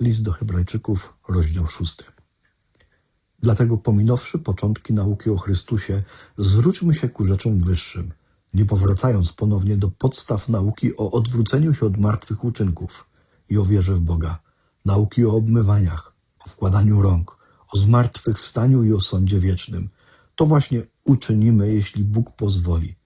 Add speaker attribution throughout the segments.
Speaker 1: List do Hebrajczyków, rozdział 6. Dlatego pominąwszy początki nauki o Chrystusie, zwróćmy się ku rzeczom wyższym, nie powracając ponownie do podstaw nauki o odwróceniu się od martwych uczynków i o wierze w Boga, nauki o obmywaniach, o wkładaniu rąk, o zmartwychwstaniu i o sądzie wiecznym. To właśnie uczynimy, jeśli Bóg pozwoli.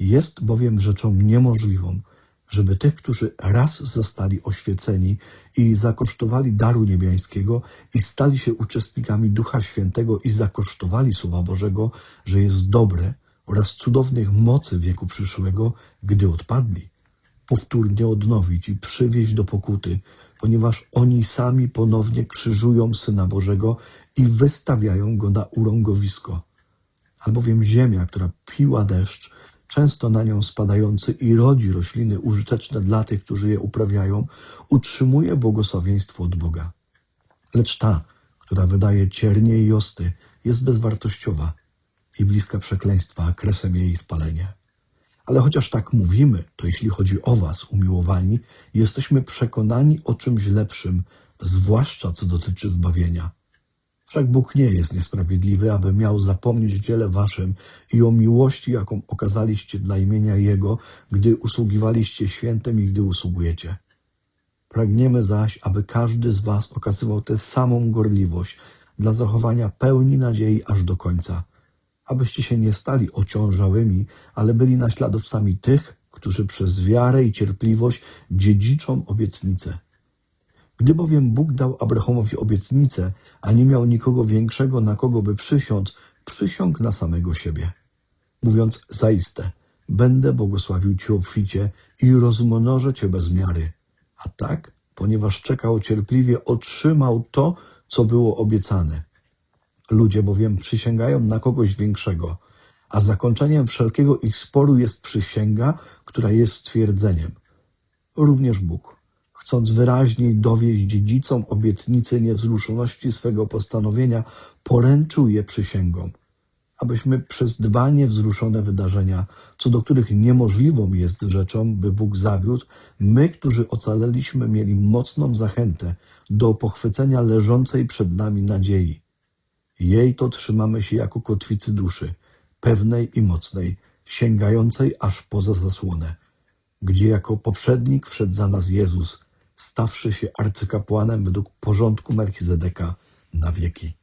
Speaker 1: Jest bowiem rzeczą niemożliwą, żeby tych, którzy raz zostali oświeceni i zakosztowali daru niebiańskiego i stali się uczestnikami Ducha Świętego i zakosztowali Słowa Bożego, że jest dobre oraz cudownych mocy wieku przyszłego, gdy odpadli, powtórnie odnowić i przywieźć do pokuty, ponieważ oni sami ponownie krzyżują Syna Bożego i wystawiają Go na urągowisko. Albowiem ziemia, która piła deszcz, często na nią spadający i rodzi rośliny użyteczne dla tych, którzy je uprawiają, utrzymuje błogosławieństwo od Boga. Lecz ta, która wydaje ciernie i osty, jest bezwartościowa i bliska przekleństwa, kresem jej spalenie. Ale chociaż tak mówimy, to jeśli chodzi o Was, umiłowani, jesteśmy przekonani o czymś lepszym, zwłaszcza co dotyczy zbawienia. Wszak Bóg nie jest niesprawiedliwy, aby miał zapomnieć dziele waszym i o miłości, jaką okazaliście dla imienia Jego, gdy usługiwaliście świętem i gdy usługujecie. Pragniemy zaś, aby każdy z was okazywał tę samą gorliwość dla zachowania pełni nadziei aż do końca, abyście się nie stali ociążałymi, ale byli naśladowcami tych, którzy przez wiarę i cierpliwość dziedziczą obietnicę. Gdy bowiem Bóg dał Abrahamowi obietnicę, a nie miał nikogo większego, na kogo by przysiąc, przysiągł na samego siebie, mówiąc zaiste, będę błogosławił Cię obficie i rozmnożę Cię bez miary. A tak, ponieważ czekał cierpliwie, otrzymał to, co było obiecane. Ludzie bowiem przysięgają na kogoś większego, a zakończeniem wszelkiego ich sporu jest przysięga, która jest stwierdzeniem. Również Bóg chcąc wyraźniej dowieść dziedzicom obietnicy niewzruszoności swego postanowienia, poręczył je przysięgom, abyśmy przez dwa niewzruszone wydarzenia, co do których niemożliwą jest rzeczą, by Bóg zawiódł, my, którzy ocaleliśmy, mieli mocną zachętę do pochwycenia leżącej przed nami nadziei. Jej to trzymamy się jako kotwicy duszy, pewnej i mocnej, sięgającej aż poza zasłonę, gdzie jako poprzednik wszedł za nas Jezus – stawszy się arcykapłanem według porządku Melchizedeka na wieki.